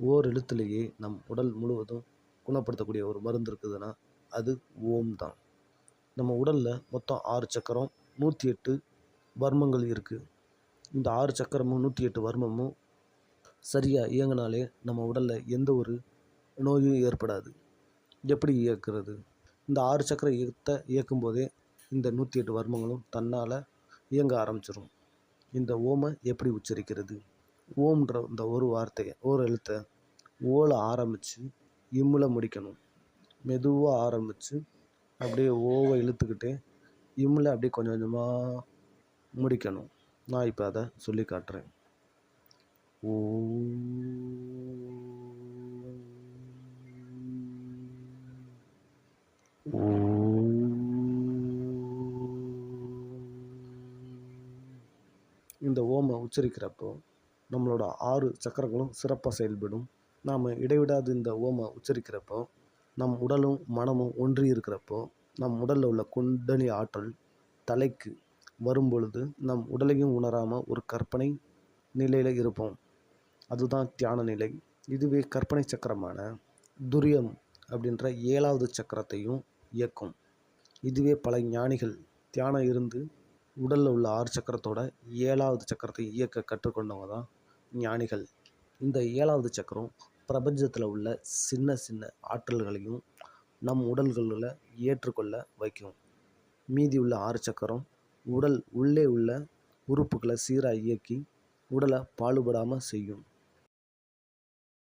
ஓர் எழுத்துலேயே நம் உடல் முழுவதும் குணப்படுத்தக்கூடிய ஒரு மருந்து இருக்குதுன்னா அது ஓம் தான். நம்ம உடலில் மொத்தம் ஆறு சக்கரம் நூற்றி எட்டு வர்மங்கள் இருக்குது இந்த ஆறு சக்கரமும் நூற்றி எட்டு வர்மமும் சரியாக இயங்கினாலே நம்ம உடலில் எந்த ஒரு நோயும் ஏற்படாது. எப்படி இயக்கிறது? இந்த ஆறு சக்கர இயக்கத்தை இயக்கும் போதே இந்த நூற்றி எட்டு வர்மங்களும் தன்னால் இயங்க ஆரம்பிச்சிடும் இந்த ஓமை எப்படி உச்சரிக்கிறது? ஓம்ன்ற இந்த ஒரு வார்த்தையை ஒரு எழுத்தை ஓல ஆரம்பித்து இம்மில் முடிக்கணும். மெதுவாக ஆரம்பித்து அப்படியே ஓவை இழுத்துக்கிட்டே இம்மில் அப்படியே கொஞ்சம் கொஞ்சமாக முடிக்கணும். நான் இப்போ அதை சொல்லி காட்டுறேன். ஓ. இந்த ஓமை உச்சரிக்கிறப்போ நம்மளோட ஆறு சக்கரங்களும் சிறப்பாக செயல்படும். நாம் இடைவிடாது இந்த ஓமை உச்சரிக்கிறப்போ நம் உடலும் மனமும் ஒன்றி இருக்கிறப்போ நம் உடலில் உள்ள குண்டலி ஆற்றல் தலைக்கு வரும்பொழுது நம் உடலையும் உணராமல் ஒரு கற்பனை நிலையில் இருப்போம். அதுதான் தியான நிலை. இதுவே கற்பனை சக்கரமான துரியம் அப்படின்ற ஏழாவது சக்கரத்தையும் இயக்கும். இதுவே பல ஞானிகள் தியானம் இருந்து உடலில் உள்ள ஆறு சக்கரத்தோட ஏழாவது சக்கரத்தை இயக்க கற்றுக்கொண்டவங்க தான் ஞானிகள். இந்த ஏழாவது சக்கரம் பிரபஞ்சத்தில் உள்ள சின்ன சின்ன ஆற்றல்களையும் நம் உடல்களில் ஏற்றுக்கொள்ள வைக்கும். மீதி உள்ள ஆறு சக்கரம் உடல் உள்ளே உள்ள உறுப்புகளை சீராக இயக்கி உடலை பாடுபடாமல் செய்யும்.